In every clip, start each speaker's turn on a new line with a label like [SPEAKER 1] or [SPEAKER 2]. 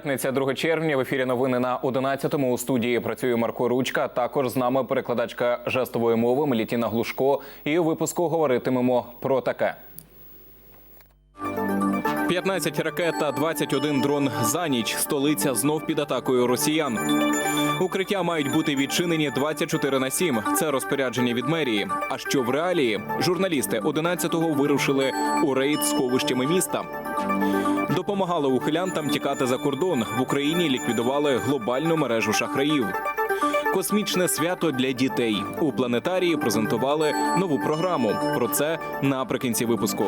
[SPEAKER 1] П'ятниця, 2 червня. В ефірі новини на 11-му. У студії працює Марко Ручка. Також з нами перекладачка жестової мови Мелітіна Глушко. І у випуску говоритимемо про таке. 15 ракет та 21 дрон за ніч. Столиця знов під атакою росіян. Укриття мають бути відчинені 24 на 7. Це розпорядження від мерії. А що в реалії? Журналісти 11-го вирушили у рейд сховищами міста. Допомагали ухилянтам тікати за кордон. В Україні ліквідували глобальну мережу шахраїв. Космічне свято для дітей у планетарії презентували нову програму. Про це наприкінці випуску.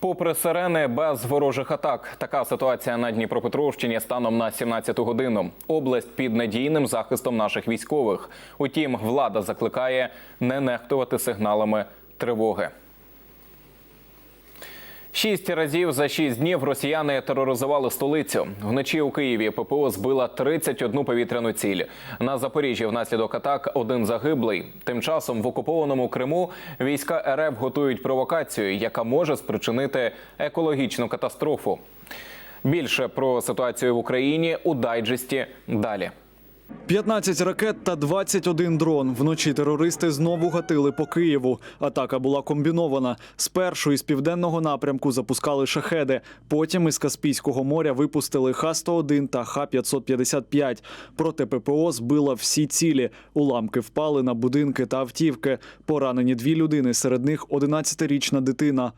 [SPEAKER 1] Попри сирени без ворожих атак, така ситуація на Дніпропетровщині станом на 17 годину. Область під надійним захистом наших військових. Утім, влада закликає не нехтувати сигналами тривоги. Шість разів за шість днів росіяни тероризували столицю. Вночі у Києві ППО збила 31 повітряну ціль. На Запоріжжі внаслідок атак один загиблий. Тим часом в окупованому Криму війська РФ готують провокацію, яка може спричинити екологічну катастрофу. Більше про ситуацію в Україні у дайджесті далі.
[SPEAKER 2] 15 ракет та 21 дрон. Вночі терористи знову гатили по Києву. Атака була комбінована. Спершу із південного напрямку запускали шахеди. Потім із Каспійського моря випустили Х-101 та Х-555. Проти ППО збила всі цілі. Уламки впали на будинки та автівки. Поранені дві людини, серед них 11-річна дитина.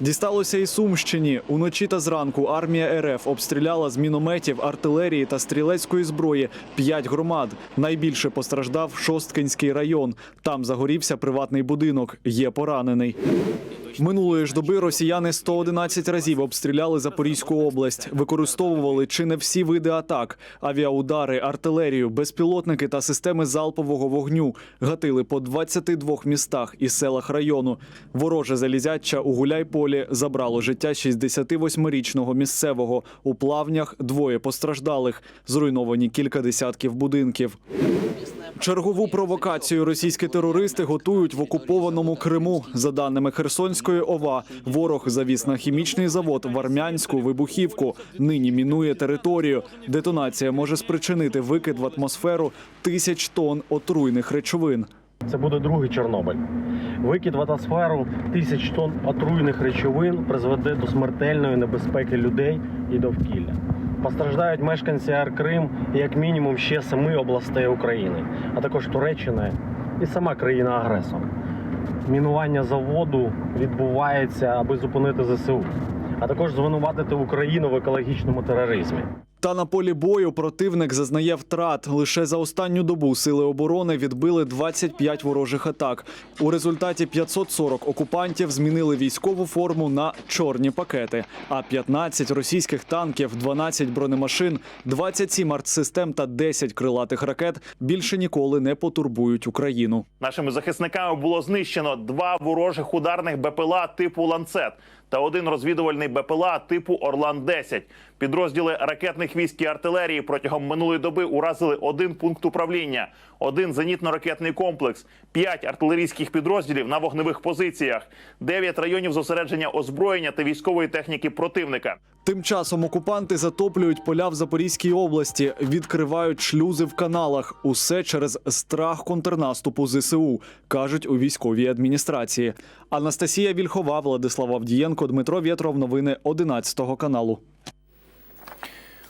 [SPEAKER 2] Дісталося і Сумщині. Уночі та зранку армія РФ обстріляла з мінометів, артилерії та стрілецької зброї п'ять громад. Найбільше постраждав Шосткинський район. Там загорівся приватний будинок. Є поранений. Минулої ж доби росіяни 111 разів обстріляли Запорізьку область, використовували чи не всі види атак: авіаудари, артилерію, безпілотники та системи залпового вогню. Гатили по 22 містах і селах району. Вороже залізяча у Гуляйполі забрало життя 68-річного місцевого. У плавнях двоє постраждалих. Зруйновані кілька десятків будинків. Чергову провокацію російські терористи готують в окупованому Криму. За даними Херсонської ОВА, ворог завіз на хімічний завод в Армянську вибухівку. Нині мінує територію. Детонація може спричинити викид в атмосферу тисяч тонн отруйних речовин.
[SPEAKER 3] Це буде другий Чорнобиль. Викид в атмосферу тисяч тонн отруйних речовин призведе до смертельної небезпеки людей і довкілля. Постраждають мешканці Ар-Крим і як мінімум ще семи областей України, а також Туреччина і сама країна-агресор. Мінування заводу відбувається, аби зупинити ЗСУ, а також звинуватити Україну в екологічному тероризмі.
[SPEAKER 2] Та на полі бою противник зазнає втрат. Лише за останню добу сили оборони відбили 25 ворожих атак. У результаті 540 окупантів змінили військову форму на чорні пакети. А 15 російських танків, 12 бронемашин, 27 артсистем та 10 крилатих ракет більше ніколи не потурбують Україну.
[SPEAKER 4] Нашими захисниками було знищено два ворожих ударних БПЛА типу ланцет та один розвідувальний БПЛА типу Орлан 10 Підрозділи ракетних військ і артилерії протягом минулої доби уразили один пункт управління, один зенітно-ракетний комплекс, п'ять артилерійських підрозділів на вогневих позиціях, дев'ять районів зосередження озброєння та військової техніки противника.
[SPEAKER 2] Тим часом окупанти затоплюють поля в Запорізькій області, відкривають шлюзи в каналах. Усе через страх контрнаступу ЗСУ, кажуть у військовій адміністрації. Анастасія Вільхова, Владислав Авдієнко, Дмитро Вєтров. Новини 11 каналу.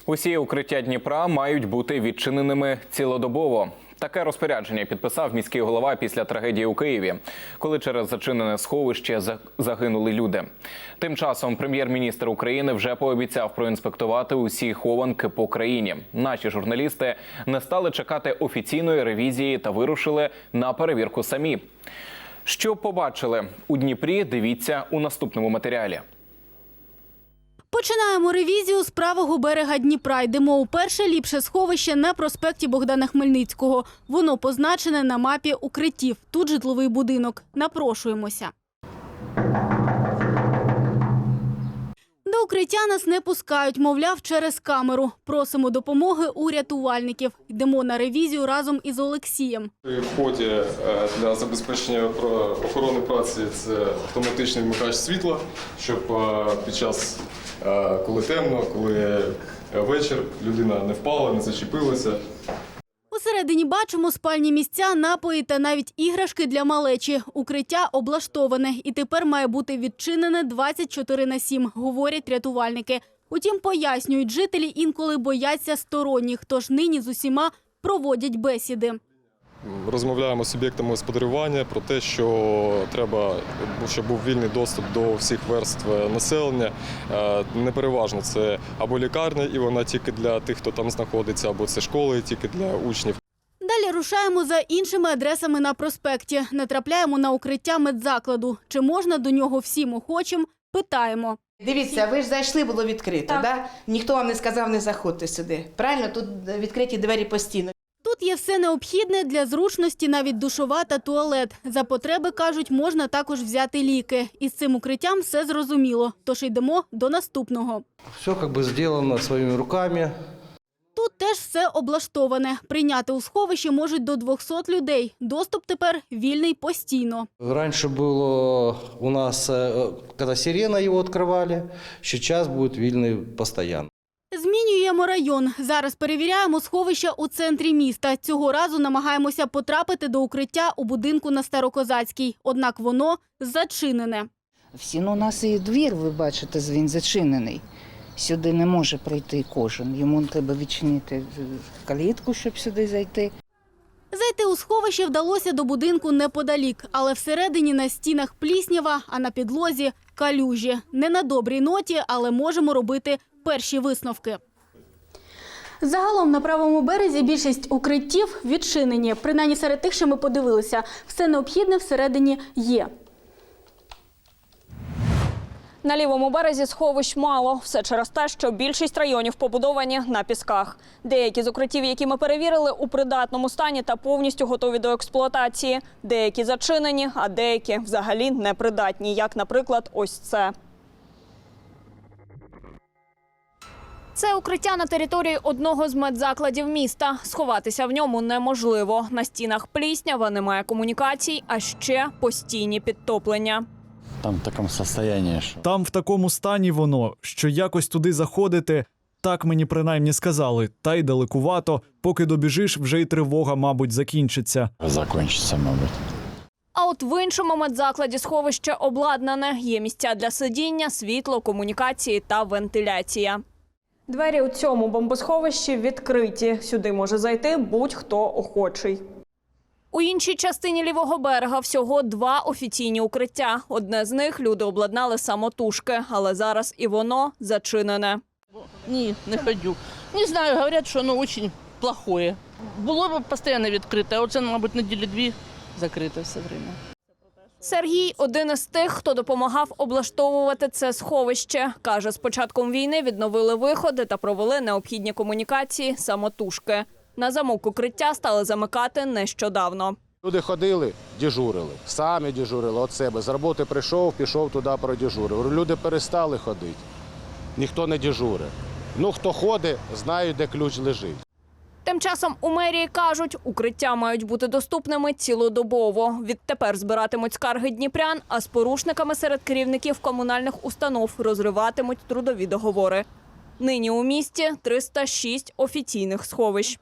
[SPEAKER 1] Усі укриття Дніпра мають бути відчиненими цілодобово. Таке розпорядження підписав міський голова після трагедії у Києві, коли через зачинене сховище загинули люди. Тим часом прем'єр-міністр України вже пообіцяв проінспектувати усі хованки по країні. Наші журналісти не стали чекати офіційної ревізії та вирушили на перевірку самі. Що побачили у Дніпрі? Дивіться у наступному матеріалі.
[SPEAKER 5] Починаємо ревізію з правого берега Дніпра. Йдемо у перше ліпше сховище на проспекті Богдана Хмельницького. Воно позначене на мапі укриттів. Тут житловий будинок. Напрошуємося. До укриття нас не пускають, мовляв, через камеру. Просимо допомоги у рятувальників. Йдемо на ревізію разом із Олексієм.
[SPEAKER 6] При вході е, для забезпечення охорони праці це автоматичний вмикач світла, щоб е, під час, коли темно, коли е, вечір, людина не впала, не зачепилася.
[SPEAKER 5] Усередині бачимо спальні місця, напої та навіть іграшки для малечі. Укриття облаштоване і тепер має бути відчинене 24 на 7, говорять рятувальники. Утім, пояснюють, жителі інколи бояться сторонніх, тож нині з усіма проводять бесіди.
[SPEAKER 6] Розмовляємо з суб'єктами господарювання про те, що треба, щоб був вільний доступ до всіх верств населення. Е, Непереважно це або лікарня, і вона тільки для тих, хто там знаходиться, або це школи тільки для учнів.
[SPEAKER 5] Далі рушаємо за іншими адресами на проспекті. Не трапляємо на укриття медзакладу. Чи можна до нього всім охочим? Питаємо.
[SPEAKER 7] Дивіться, ви ж зайшли, було відкрито,
[SPEAKER 5] Так.
[SPEAKER 7] да? Ніхто вам не сказав, не заходьте сюди. Правильно, тут відкриті двері постійно.
[SPEAKER 5] Тут є все необхідне для зручності, навіть душова та туалет. За потреби, кажуть, можна також взяти ліки. Із цим укриттям все зрозуміло. Тож йдемо до наступного.
[SPEAKER 8] Все как бы сделано своими руками.
[SPEAKER 5] Тут теж все облаштоване. Прийняти у сховище можуть до 200 людей. Доступ тепер вільний постійно.
[SPEAKER 8] Раньше было у нас, э, когда сирена его открывали, сейчас будет вильный постоянно.
[SPEAKER 5] Змінюємо район. Зараз перевіряємо сховища у центрі міста. Цього разу намагаємося потрапити до укриття у будинку на Старокозацькій. Однак воно зачинене.
[SPEAKER 9] Всі, ну, у нас і двір, ви бачите, він зачинений. Сюди не може прийти кожен. Йому треба відчинити е, калітку, щоб сюди зайти.
[SPEAKER 5] Зайти у сховище вдалося до будинку неподалік, але всередині на стінах пліснява, а на підлозі калюжі. Не на добрій ноті, але можемо робити перші висновки. Загалом на правому березі більшість укриттів відчинені. Принаймні серед тих, що ми подивилися, все необхідне всередині є.
[SPEAKER 10] На лівому березі сховищ мало. Все через те, що більшість районів побудовані на пісках. Деякі з укриттів, які ми перевірили, у придатному стані та повністю готові до експлуатації. Деякі зачинені, а деякі взагалі непридатні, як, наприклад, ось це. Це укриття на території одного з медзакладів міста. Сховатися в ньому неможливо. На стінах пліснява, немає комунікацій, а ще постійні підтоплення.
[SPEAKER 11] Там в такому состоянии, що
[SPEAKER 2] Там в такому стані воно, що якось туди заходити. Так мені принаймні сказали, та й далекувато. Поки добіжиш, вже й тривога, мабуть, закінчиться.
[SPEAKER 11] закончиться, мабуть.
[SPEAKER 10] А от в іншому медзакладі сховище обладнане. Є місця для сидіння, світло, комунікації та вентиляція. Двері у цьому бомбосховищі відкриті. Сюди може зайти будь-хто охочий. У іншій частині лівого берега всього два офіційні укриття. Одне з них люди обладнали самотужки, але зараз і воно зачинене.
[SPEAKER 12] Ні, не ходю. Не знаю, говорять, що воно дуже плохое. Було б постійно відкрите, а оце, мабуть, неділі дві закрите все время.
[SPEAKER 10] Сергій один із тих, хто допомагав облаштовувати це сховище. Каже, з початком війни відновили виходи та провели необхідні комунікації самотужки. На замок укриття стали замикати нещодавно.
[SPEAKER 13] Люди ходили, дежурили, самі дежурили від себе. З роботи прийшов, пішов туди, продежурив. Люди перестали ходити. Ніхто не дежурить. Ну, хто ходить, знає, де ключ лежить.
[SPEAKER 10] Тим часом у мерії кажуть, укриття мають бути доступними цілодобово. Відтепер збиратимуть скарги дніпрян, а з порушниками серед керівників комунальних установ розриватимуть трудові договори. Нині у місті 306 офіційних сховищ.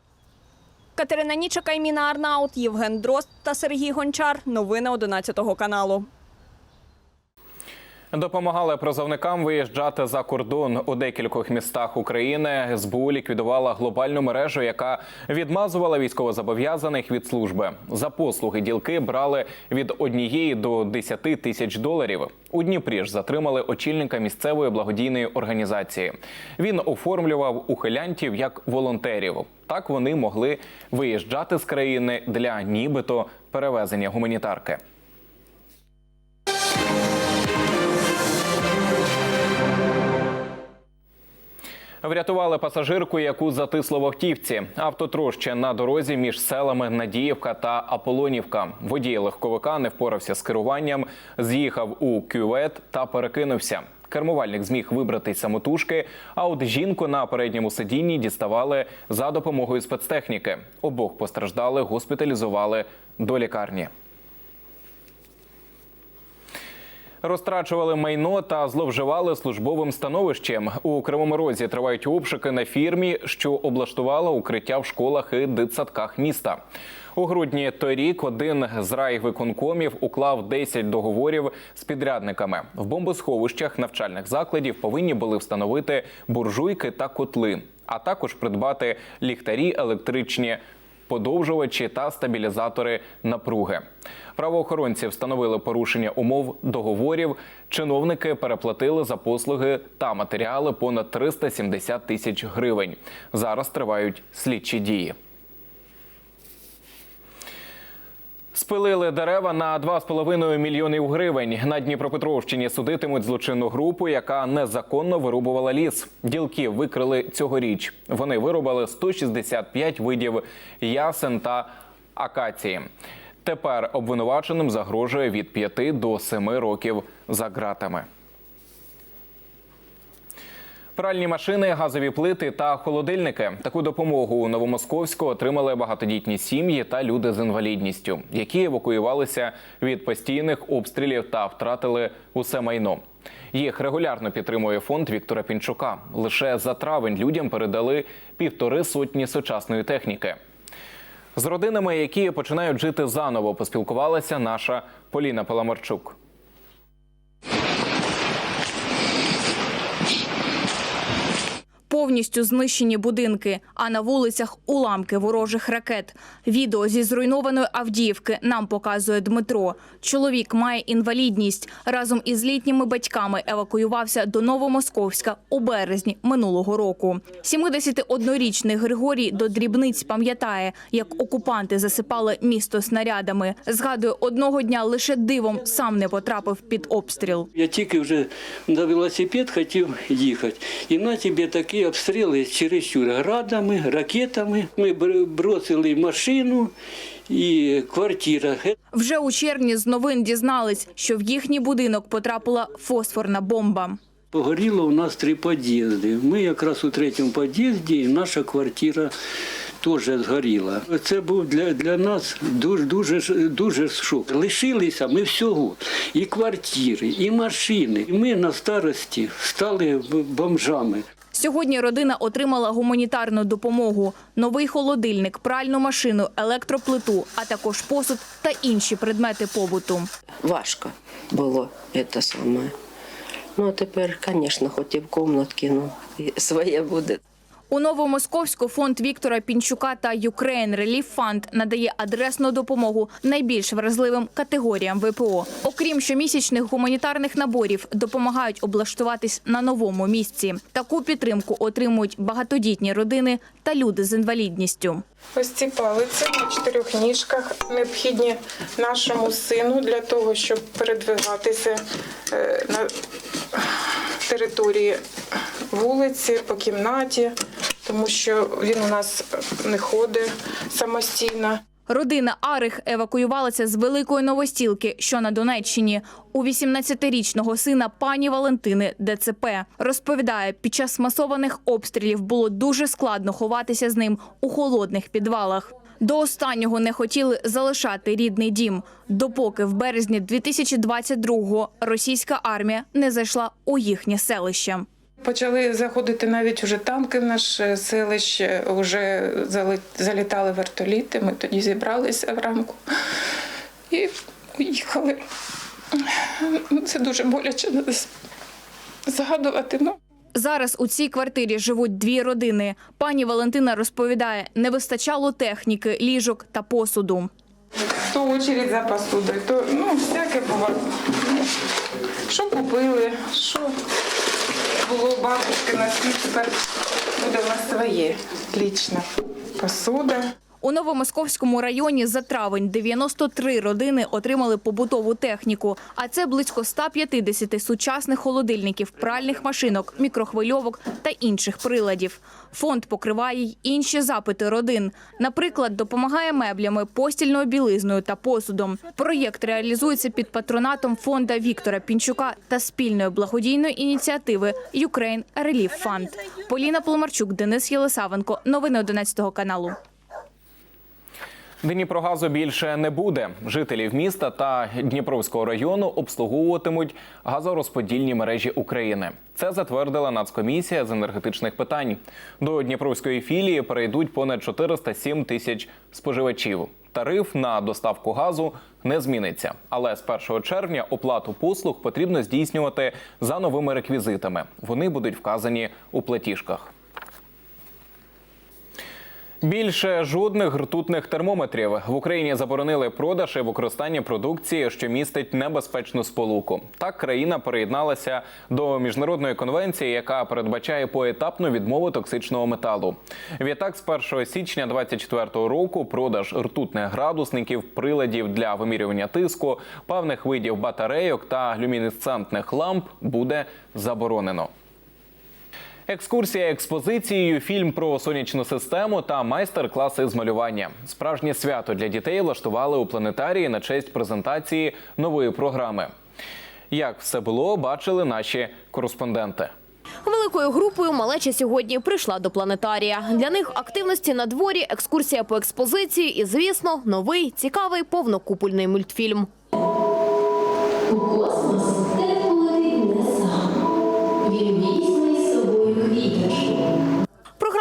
[SPEAKER 10] Катерина Нічика, Айміна Арнаут, Євген Дрозд та Сергій Гончар. Новини 11 каналу.
[SPEAKER 1] Допомагали призовникам виїжджати за кордон у декількох містах України. СБУ ліквідувала глобальну мережу, яка відмазувала військовозобов'язаних від служби. За послуги ділки брали від однієї до 10 тисяч доларів. У Дніпрі ж затримали очільника місцевої благодійної організації. Він оформлював ухилянтів як волонтерів. Так вони могли виїжджати з країни для нібито перевезення гуманітарки. Врятували пасажирку, яку затисло в автівці. Автотроща на дорозі між селами Надіївка та Аполонівка. Водій легковика не впорався з керуванням, з'їхав у кювет та перекинувся. Кермувальник зміг вибратись самотужки, а от жінку на передньому сидінні діставали за допомогою спецтехніки. Обох постраждали, госпіталізували до лікарні. Розтрачували майно та зловживали службовим становищем. У Кривому Розі тривають обшуки на фірмі, що облаштувала укриття в школах і дитсадках міста. У грудні торік один з райвиконкомів уклав 10 договорів з підрядниками. В бомбосховищах навчальних закладів повинні були встановити буржуйки та котли, а також придбати ліхтарі електричні подовжувачі та стабілізатори напруги. Правоохоронці встановили порушення умов договорів. Чиновники переплатили за послуги та матеріали понад 370 тисяч гривень. Зараз тривають слідчі дії. Спилили дерева на 2,5 мільйонів гривень. На Дніпропетровщині судитимуть злочинну групу, яка незаконно вирубувала ліс. Ділки викрили цьогоріч. Вони вирубали 165 видів ясен та акації. Тепер обвинуваченим загрожує від 5 до 7 років за ґратами. Пральні машини, газові плити та холодильники. Таку допомогу у Новомосковську отримали багатодітні сім'ї та люди з інвалідністю, які евакуювалися від постійних обстрілів та втратили усе майно. Їх регулярно підтримує фонд Віктора Пінчука. Лише за травень людям передали півтори сотні сучасної техніки. З родинами, які починають жити заново, поспілкувалася наша Поліна Паламарчук.
[SPEAKER 14] Повністю знищені будинки, а на вулицях уламки ворожих ракет. Відео зі зруйнованої Авдіївки нам показує Дмитро. Чоловік має інвалідність. Разом із літніми батьками евакуювався до Новомосковська у березні минулого року. 71-річний Григорій до дрібниць пам'ятає, як окупанти засипали місто снарядами. Згадує, одного дня лише дивом сам не потрапив під обстріл.
[SPEAKER 15] Я тільки вже на велосипед хотів їхати. І на тобі такі обстріли чересчур градами, ракетами. Ми бросили машину і квартира.
[SPEAKER 14] Вже у червні з новин дізнались, що в їхній будинок потрапила фосфорна бомба.
[SPEAKER 15] Погоріло у нас три під'їзди. Ми якраз у третьому під'їзді, і наша квартира теж згоріла. Це був для, для нас дуже, дуже, дуже шок. Лишилися ми всього. І квартири, і машини. І ми на старості стали бомжами.
[SPEAKER 14] Сьогодні родина отримала гуманітарну допомогу: новий холодильник, пральну машину, електроплиту, а також посуд та інші предмети побуту.
[SPEAKER 16] важко було це саме. Ну, а тепер, звісно, хоч і в кімнатці, ну, своє буде.
[SPEAKER 14] У Новомосковську фонд Віктора Пінчука та Ukraine Relief Fund надає адресну допомогу найбільш вразливим категоріям ВПО. Окрім щомісячних гуманітарних наборів, допомагають облаштуватись на новому місці. Таку підтримку отримують багатодітні родини та люди з інвалідністю.
[SPEAKER 17] Ось ці палиці на чотирьох ніжках необхідні нашому сину для того, щоб передвигатися е, на території вулиці, по кімнаті, тому що він у нас не ходить самостійно.
[SPEAKER 14] Родина Арих евакуювалася з Великої Новостілки, що на Донеччині. У 18-річного сина пані Валентини ДЦП. Розповідає, під час масованих обстрілів було дуже складно ховатися з ним у холодних підвалах. До останнього не хотіли залишати рідний дім, допоки в березні 2022-го російська армія не зайшла у їхнє селище.
[SPEAKER 17] Почали заходити навіть уже танки в наше селище, вже залітали вертоліти. Ми тоді зібралися вранку і уїхали. Це дуже боляче згадувати. Ну.
[SPEAKER 14] Зараз у цій квартирі живуть дві родини. Пані Валентина розповідає, не вистачало техніки, ліжок та посуду.
[SPEAKER 17] То очередь за посудою, то ну, всяке. Ну, Що купили, що було у бабушки на світ, тепер буде в нас своє. Лічна посуда.
[SPEAKER 14] У Новомосковському районі за травень 93 родини отримали побутову техніку, а це близько 150 сучасних холодильників, пральних машинок, мікрохвильовок та інших приладів. Фонд покриває й інші запити родин. Наприклад, допомагає меблями, постільною білизною та посудом. Проєкт реалізується під патронатом фонда Віктора Пінчука та спільної благодійної ініціативи Ukraine Relief Fund. Поліна Поломарчук, Денис Єлисавенко. Новини 11 каналу.
[SPEAKER 1] Дніпрогазу більше не буде. Жителів міста та Дніпровського району обслуговуватимуть газорозподільні мережі України. Це затвердила Нацкомісія з енергетичних питань. До Дніпровської філії перейдуть понад 407 тисяч споживачів. Тариф на доставку газу не зміниться, але з 1 червня оплату послуг потрібно здійснювати за новими реквізитами. Вони будуть вказані у платіжках. Більше жодних ртутних термометрів в Україні заборонили продаж і використання продукції, що містить небезпечну сполуку. Так країна приєдналася до міжнародної конвенції, яка передбачає поетапну відмову токсичного металу. Відтак, з 1 січня 2024 року продаж ртутних градусників, приладів для вимірювання тиску, певних видів батарейок та люмінесцентних ламп буде заборонено. Екскурсія експозицією, фільм про сонячну систему та майстер-класи з малювання. Справжнє свято для дітей влаштували у планетарії на честь презентації нової програми. Як все було, бачили наші кореспонденти.
[SPEAKER 18] Великою групою малеча сьогодні прийшла до планетарія. Для них активності на дворі, екскурсія по експозиції і, звісно, новий цікавий повнокупольний мультфільм.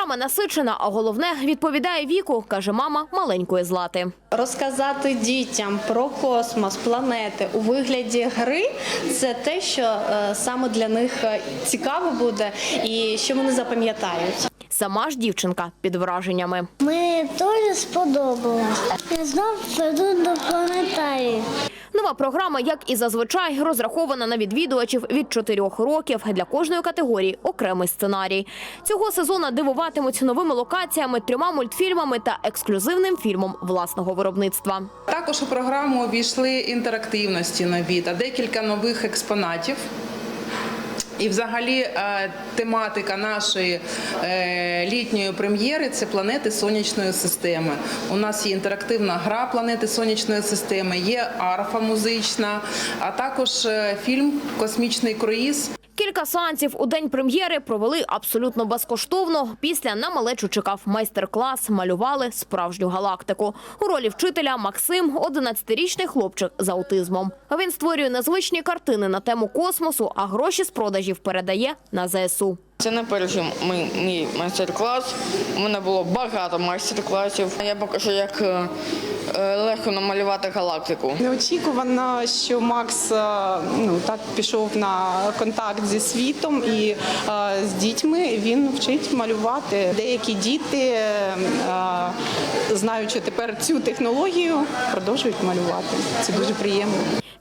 [SPEAKER 18] Програма насичена, а головне відповідає віку, каже мама маленької злати.
[SPEAKER 19] Розказати дітям про космос, планети у вигляді гри це те, що е, саме для них е, цікаво буде і що вони запам'ятають.
[SPEAKER 18] Сама ж дівчинка під враженнями.
[SPEAKER 20] Мені теж сподобалось. Я знов піду до планетарії.
[SPEAKER 18] Нова програма, як і зазвичай, розрахована на відвідувачів від 4 років. Для кожної категорії окремий сценарій. Цього сезону дивуватимуть новими локаціями, трьома мультфільмами та ексклюзивним фільмом власного виробництва.
[SPEAKER 21] Також у програму увійшли інтерактивності нові та декілька нових експонатів. І, взагалі, е, тематика нашої е, літньої прем'єри це планети сонячної системи. У нас є інтерактивна гра планети сонячної системи, є арфа музична, а також е, фільм Космічний круїз.
[SPEAKER 18] Кілька сеансів у день прем'єри провели абсолютно безкоштовно. Після на малечу чекав майстер-клас, малювали справжню галактику. У ролі вчителя Максим – 11-річний хлопчик з аутизмом. Він створює незвичні картини на тему космосу, а гроші з продажів передає на ЗСУ.
[SPEAKER 22] Це не перший мій, мій майстер-клас. У мене було багато майстер-класів. Я покажу, як е, е, легко намалювати галактику.
[SPEAKER 17] Неочікувано, що Макс е, ну так пішов на контакт зі світом і з дітьми він вчить малювати. Деякі діти, знаючи тепер цю технологію, продовжують малювати. Це дуже приємно.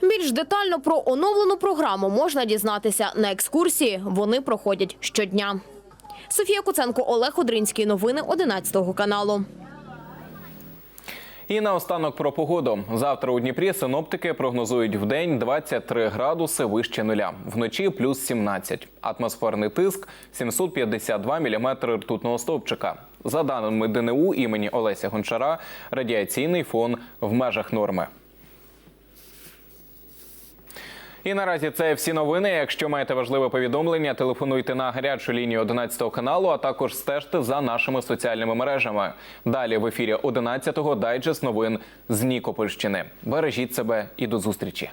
[SPEAKER 18] Більш детально про оновлену програму можна дізнатися на екскурсії. Вони проходять щодня. Софія Куценко, Олег Одринський. Новини 11 каналу.
[SPEAKER 1] І наостанок про погоду. Завтра у Дніпрі синоптики прогнозують в день 23 градуси вище нуля, вночі плюс 17. Атмосферний тиск 752 міліметри ртутного стовпчика. За даними ДНУ імені Олеся Гончара, радіаційний фон в межах норми. І наразі це всі новини. Якщо маєте важливе повідомлення, телефонуйте на гарячу лінію 11 каналу, а також стежте за нашими соціальними мережами. Далі в ефірі 11-го дайджест новин з Нікопольщини. Бережіть себе і до зустрічі.